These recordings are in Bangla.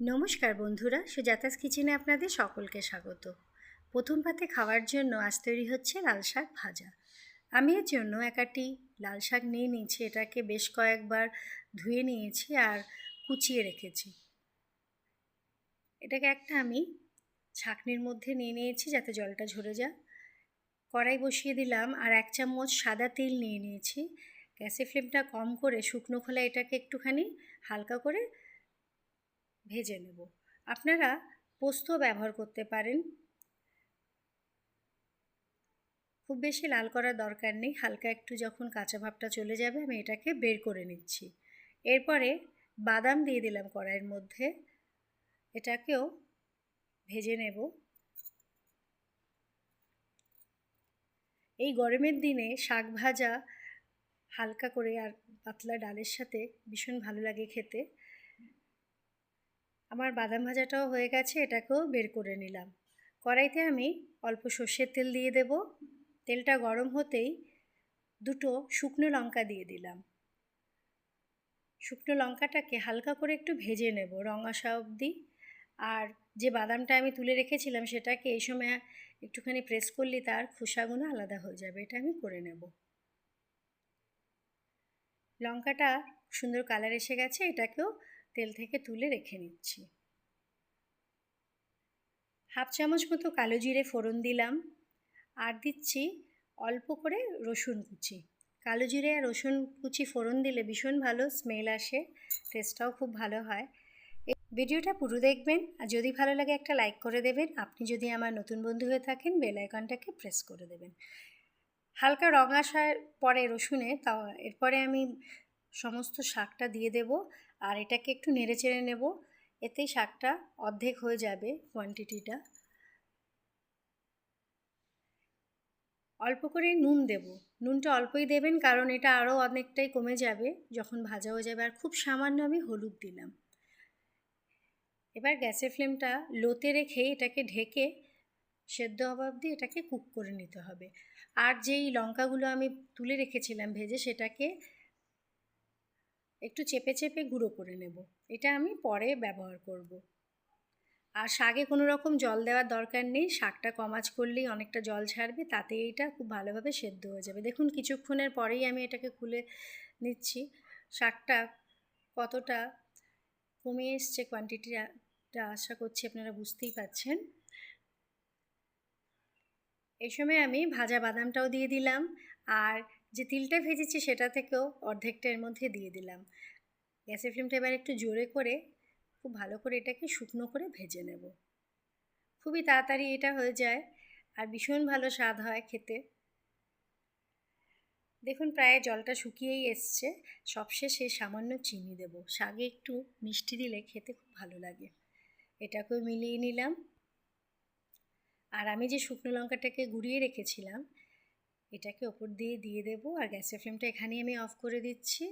নমস্কার বন্ধুরা, সুজাতাস কিচেনে আপনাদের সকলকে স্বাগত। প্রথম পাতে খাওয়ার জন্য আজ তৈরি হচ্ছে লাল শাক ভাজা। আমি এর জন্য একাটি লাল শাক নিয়ে নিয়েছি, এটাকে বেশ কয়েকবার ধুয়ে নিয়েছি আর কুচিয়ে রেখেছি। এটাকে একটা আমি ছাকনির মধ্যে নিয়ে নিয়েছি যাতে জলটা ঝরে যায় কড়াই বসিয়ে দিলাম আর এক চামচ সাদা তেল নিয়ে নিয়েছি। গ্যাসের ফ্লেমটা কম করে শুকনো খোলা এটাকে একটুখানি হালকা করে ভেজে নেব। আপনারা পোস্ত ব্যবহার করতে পারেন। খুব বেশি লাল করার দরকার নেই। হালকা একটু যখন কাঁচা ভাবটা চলে যাবে, আমি এটাকে বের করে নিচ্ছি। এরপরে বাদাম দিয়ে দিলাম কড়াইয়ের মধ্যে। এটাকেও ভেজে নেব। এই গরমের দিনে শাক ভাজা হালকা করে আর পাতলা ডালের সাথে ভীষণ ভালো লাগে খেতে। আমার বাদাম ভাজাটাও হয়ে গেছে, এটাকেও বের করে নিলাম। কড়াইতে আমি অল্প সর্ষের তেল দিয়ে দেব। তেলটা গরম হতেই দুটো শুকনো লঙ্কা দিয়ে দিলাম। শুকনো লঙ্কাটাকে হালকা করে একটু ভেজে নেব রঙ আসা অবধি। আর যে বাদামটা আমি তুলে রেখেছিলাম, সেটাকে এই সময় একটুখানি প্রেস করলে তার খোসাগুলো আলাদা হয়ে যাবে, এটা আমি করে নেব। লঙ্কাটা সুন্দর কালার এসে গেছে, এটাকেও তেল থেকে তুলে রেখে নিচ্ছি। হাফ চামচ মতো কালো জিরে ফোড়ন দিলাম আর দিচ্ছি অল্প করে রসুন কুচি। কালো জিরে আর রসুন কুচি ফোড়ন দিলে ভীষণ ভালো স্মেল আসে টেস্টটাও খুব ভালো হয়। ভিডিওটা পুরো দেখবেন আর যদি ভালো লাগে একটা লাইক করে দেবেন। আপনি যদি আমার নতুন বন্ধু হয়ে থাকেন, বেল আইকনটাকে প্রেস করে দেবেন। হালকা রং আসার পরে রসুনে তা এরপরে আমি সমস্ত শাকটা দিয়ে দেব। আর এটাকে একটু নেড়ে চেড়ে নেব। এতেই শাকটা অর্ধেক হয়ে যাবে কোয়ান্টিটিটা অল্প করে নুন দেব। নুনটা অল্পই দেবেন কারণ এটা আরও অনেকটাই কমে যাবে যখন ভাজা হয়ে যাবে। আর খুব সামান্য আমি হলুদ দিলাম। এবার গ্যাসের ফ্লেমটা লোতে রেখে এটাকে ঢেকে সেদ্ধ হওয়া অবধি এটাকে কুক করে নিতে হবে। আর যেই লঙ্কাগুলো আমি তুলে রেখেছিলাম ভেজে সেটাকে একটু চেপে চেপে গুঁড়ো করে নেব। এটা আমি পরে ব্যবহার করব। আর শাকে কোনো রকম জল দেওয়ার দরকার নেই। শাকটা কমাজ করলেই অনেকটা জল ছাড়বে, তাতে এইটা খুব ভালোভাবে সেদ্ধ হয়ে যাবে। দেখুন, কিছুক্ষণের পরেই আমি এটাকে খুলে নিচ্ছি। শাকটা কতটা কমে এসছে কোয়ান্টিটিটা আশা করছি আপনারা বুঝতেই পাচ্ছেন এই সময় আমি ভাজা বাদামটাও দিয়ে দিলাম। আর যে তিলটা ভেজেছি সেটা থেকেও অর্ধেকটা এর মধ্যে দিয়ে দিলাম। গ্যাসের ফ্লেমটা এবার একটু জোরে করে খুব ভালো করে এটাকে শুকনো করে ভেজে নেব। খুবই তাড়াতাড়ি এটা হয়ে যায় আর ভীষণ ভালো স্বাদ হয় খেতে। দেখুন প্রায় জলটা শুকিয়েই এসছে। সবশেষে সামান্য চিনি দেব। শাগে একটু মিষ্টি দিলে খেতে খুব ভালো লাগে। এটাকেও মিলিয়ে নিলাম। আর আমি যে শুকনো লঙ্কাটাকে গুঁড়িয়ে রেখেছিলাম এটাকে ওপর দিয়ে দিয়ে দেব আর গ্যাসের ফ্লেমটা এখানেই আমি অফ করে দিচ্ছি।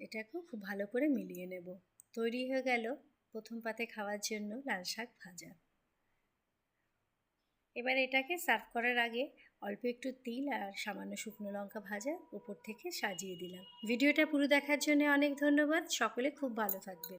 এটাকেও খুব ভালো করে মিলিয়ে নেব। তৈরি হয়ে গেল প্রথম পাতে খাওয়ার জন্য লাল শাক ভাজা। এবার এটাকে সার্ভ করার আগে অল্প একটু তিল আর সামান্য শুকনো লঙ্কা ভাজা উপর থেকে সাজিয়ে দিলাম। ভিডিওটা পুরো দেখার জন্য অনেক ধন্যবাদ। সকলে খুব ভালো থাকবে